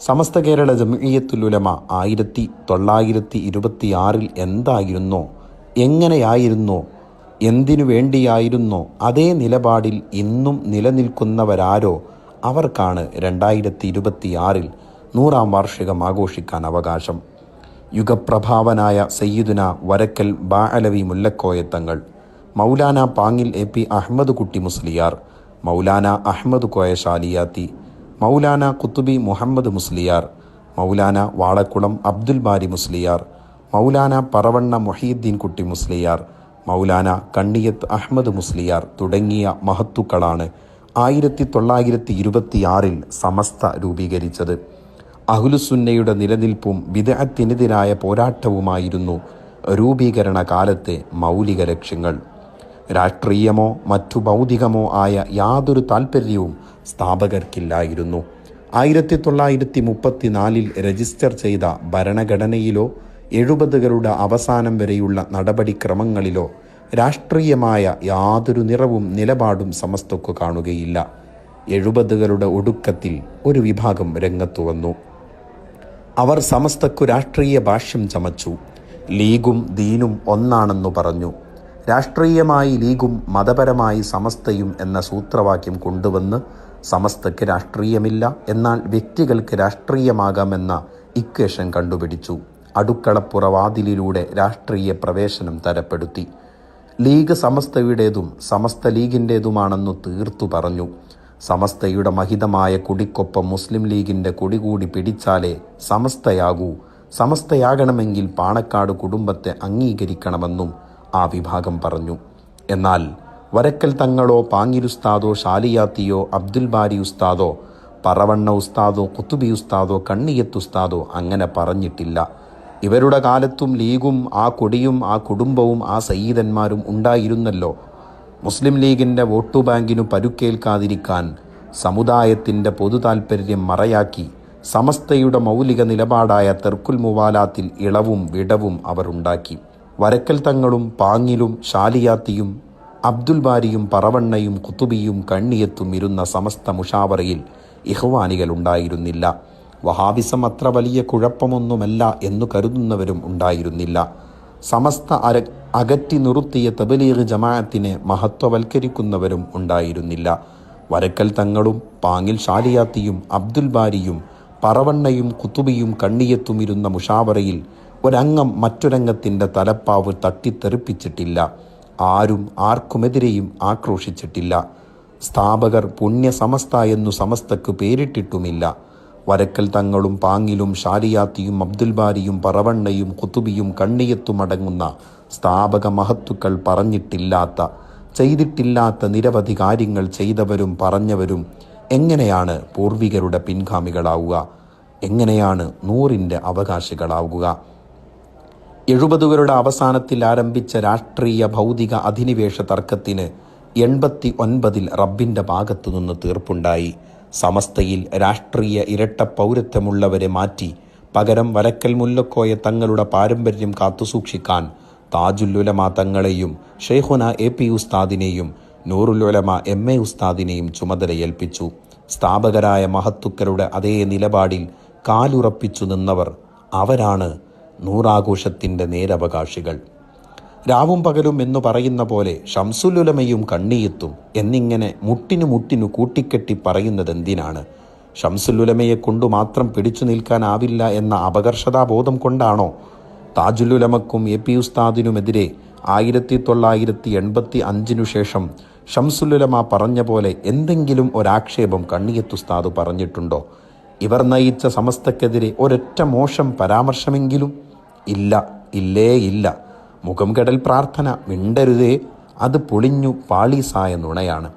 സമസ്ത കേരള ജമീയത്തുലുലമ ആയിരത്തി തൊള്ളായിരത്തി ഇരുപത്തിയാറിൽ എന്തായിരുന്നോ? എങ്ങനെയായിരുന്നോ? എന്തിനു വേണ്ടിയായിരുന്നോ? അതേ നിലപാടിൽ ഇന്നും നിലനിൽക്കുന്നവരാരോ? അവർക്കാണ് രണ്ടായിരത്തി ഇരുപത്തിയാറിൽ നൂറാം വാർഷികം ആഘോഷിക്കാൻ അവകാശം. യുഗപ്രഭാവനായ സയ്യിദുന വരക്കൽ ബാഅലവി മുല്ലക്കോയത്തങ്ങൾ മൗലാന പാങ്ങിൽ എ പി അഹമ്മദ് കുട്ടി മുസ്ലിയാർ. മൗലാന അഹമ്മദ് കോയ ഷാലിയാത്തി മൗലാന കുത്തുബി മുഹമ്മദ് മുസ്ലിയാർ മൗലാന വാളക്കുളം അബ്ദുൽ ബാരി മുസ്ലിയാർ മൗലാന പറവണ്ണ മൊഹീദ്ദീൻ കുട്ടി മുസ്ലിയാർ മൗലാന കണ്ണിയത്ത് അഹമ്മദ് മുസ്ലിയാർ തുടങ്ങിയ മഹത്തുക്കളാണ് ആയിരത്തി തൊള്ളായിരത്തി ഇരുപത്തിയാറിൽ സമസ്ത രൂപീകരിച്ചത്. അഹുലുസുന്നയുടെ നിലനിൽപ്പും വിദഗ്ധത്തിനെതിരായ പോരാട്ടവുമായിരുന്നു രൂപീകരണ കാലത്തെ മൗലിക ലക്ഷ്യങ്ങൾ. രാഷ്ട്രീയമോ മറ്റു ഭൗതികമോ ആയ യാതൊരു താൽപ്പര്യവും സ്ഥാപകർക്കില്ലായിരുന്നു. ആയിരത്തി തൊള്ളായിരത്തി മുപ്പത്തിനാലിൽ രജിസ്റ്റർ ചെയ്ത ഭരണഘടനയിലോ എഴുപതുകളുടെ അവസാനം വരെയുള്ള നടപടിക്രമങ്ങളിലോ രാഷ്ട്രീയമായ യാതൊരു നിറവും നിലപാടും സമസ്തക്കു കാണുകയില്ല. എഴുപതുകളുടെ ഒടുക്കത്തിൽ ഒരു വിഭാഗം രംഗത്തു വന്നു. അവർ സമസ്തക്കു രാഷ്ട്രീയ ഭാഷ്യം ചമച്ചു. ലീഗും ദീനും ഒന്നാണെന്നു പറഞ്ഞു. രാഷ്ട്രീയമായി ലീഗും മതപരമായി സമസ്തയും എന്ന സൂത്രവാക്യം കൊണ്ടുവന്ന് സമസ്തയ്ക്ക് രാഷ്ട്രീയമില്ല എന്നാൽ വ്യക്തികൾക്ക് രാഷ്ട്രീയമാകാമെന്ന ഇക്വേഷൻ കണ്ടുപിടിച്ചു. അടുക്കളപ്പുറവാതിലിലൂടെ രാഷ്ട്രീയ പ്രവേശനം തരപ്പെടുത്തി. ലീഗ് സമസ്തയുടേതും സമസ്ത ലീഗിന്റേതുമാണെന്നു തീർത്തു പറഞ്ഞു. സമസ്തയുടെ മഹിതമായ കൊടിക്കൊപ്പം മുസ്ലിം ലീഗിന്റെ കൊടി കൂടി പിടിച്ചാലേ സമസ്തയാകൂ. സമസ്തയാകണമെങ്കിൽ പാണക്കാട് കുടുംബത്തെ അംഗീകരിക്കണമെന്നും ആ വിഭാഗം പറഞ്ഞു. എന്നാൽ വരക്കൽ തങ്ങളോ പാങ്ങിൽ ഉസ്താദോ ഷാലിയാത്തിയോ അബ്ദുൽ ബാരി ഉസ്താദോ പറവണ്ണ ഉസ്താദോ കുത്തുബി ഉസ്താദോ കണ്ണിയത്ത് ഉസ്താദോ അങ്ങനെ പറഞ്ഞിട്ടില്ല. ഇവരുടെ കാലത്തും ലീഗും ആ കൊടിയും ആ കുടുംബവും ആ സയ്യിദന്മാരും ഉണ്ടായിരുന്നല്ലോ. മുസ്ലിം ലീഗിന്റെ വോട്ടു ബാങ്കിനു പരുക്കേൽക്കാതിരിക്കാൻ സമുദായത്തിന്റെ പൊതു താൽപ്പര്യം മറയാക്കി സമസ്തയുടെ മൗലിക നിലപാടായ തെർക്കുൽ മുവാലാത്തിൽ ഇളവും വിടവും അവർ ഉണ്ടാക്കി. വരക്കൽ തങ്ങളും പാങ്ങിലും ഷാലിയാത്തിയും അബ്ദുൽ ബാരിയും പറവണ്ണയും കുത്തുബിയും കണ്ണിയത്തും ഇരുന്ന സമസ്ത മുഷാവറയിൽ ഇഹ്വാനികൾ ഉണ്ടായിരുന്നില്ല വഹാബിസം അത്ര വലിയ കുഴപ്പമൊന്നുമല്ല എന്നു കരുതുന്നവരും ഉണ്ടായിരുന്നില്ല. സമസ്ത അര അകറ്റി നിറുത്തിയ തബലീഗ് ജമാഅത്തിനെ മഹത്വവൽക്കരിക്കുന്നവരും ഉണ്ടായിരുന്നില്ല. വരക്കൽ തങ്ങളും പാങ്ങിൽ ഷാലിയാത്തിയും അബ്ദുൽ ബാരിയും പറവണ്ണയും കുത്തുബിയും കണ്ണിയത്തുമിരുന്ന മുഷാവറയിൽ ഒരംഗം മറ്റൊരംഗത്തിന്റെ തലപ്പാവ് തട്ടിത്തെറിപ്പിച്ചിട്ടില്ല. ആരും ആർക്കുമെതിരെയും ആക്രോശിച്ചിട്ടില്ല. സ്ഥാപകർ പുണ്യസമസ്ത എന്നു സമസ്തക്ക് പേരിട്ടിട്ടുമില്ല. വരക്കൽ തങ്ങളും പാങ്ങിലും ഷാരിയാത്തിയും അബ്ദുൽ ബാരിയും പറവണ്ണയും കുത്തുബിയും കണ്ണിയത്തുമടങ്ങുന്ന സ്ഥാപക മഹത്തുക്കൾ പറഞ്ഞിട്ടില്ലാത്ത ചെയ്തിട്ടില്ലാത്ത നിരവധി കാര്യങ്ങൾ ചെയ്തവരും പറഞ്ഞവരും എങ്ങനെയാണ് പൂർവികരുടെ പിൻഗാമികളാവുക? എങ്ങനെയാണ് നൂറിന്റെ അവകാശികളാവുക? എഴുപതുകളുടെ അവസാനത്തിൽ ആരംഭിച്ച രാഷ്ട്രീയ ഭൗതിക അധിനിവേശ തർക്കത്തിന് എൺപത്തി ഒൻപതിൽ റബ്ബിന്റെ ഭാഗത്തുനിന്ന് തീർപ്പുണ്ടായി. സമസ്തയിൽ രാഷ്ട്രീയ ഇരട്ട പൗരത്വമുള്ളവരെ മാറ്റി പകരം വരക്കൽ മുല്ലക്കോയ തങ്ങളുടെ പാരമ്പര്യം കാത്തുസൂക്ഷിക്കാൻ താജുല്ലുലമ തങ്ങളെയും ഷെയ്ഹുന എ പി ഉസ്താദിനെയും നൂറുലുലമ എം എ ഉസ്താദിനെയും ചുമതലയേൽപ്പിച്ചു. സ്ഥാപകരായ മഹത്തുക്കളുടെ അതേ നിലപാടിൽ കാലുറപ്പിച്ചു നിന്നവർ അവരാണ് നൂറാഘോഷത്തിന്റെ നേരവകാശികൾ. രാവും പകലും എന്ന് പറയുന്ന പോലെ ഷംസുലുലമയും കണ്ണിയെത്തും എന്നിങ്ങനെ മുട്ടിനു മുട്ടിനു കൂട്ടിക്കെട്ടി പറയുന്നതെന്തിനാണ്? ഷംസുലുലമയെ കൊണ്ടു മാത്രം പിടിച്ചു നിൽക്കാനാവില്ല എന്ന അപകർഷതാബോധം കൊണ്ടാണോ? താജുലുലമക്കും എ പി ഉസ്താദിനുമെതിരെ ആയിരത്തി തൊള്ളായിരത്തി എൺപത്തി അഞ്ചിനു ശേഷം ഷംസുലുലമ പറഞ്ഞ പോലെ എന്തെങ്കിലും ഒരാക്ഷേപം കണ്ണിയത്തുസ്താദ് പറഞ്ഞിട്ടുണ്ടോ? ഇവർ നയിച്ച സമസ്തക്കെതിരെ ഒരൊറ്റ മോശം പരാമർശമെങ്കിലും ഇല്ല ഇല്ലേ ഇല്ല. മുഖം കെടൽ പ്രാർത്ഥന മിണ്ടരുതേ. അത് പൊളിഞ്ഞു പാളീസായ നുണയാണ്.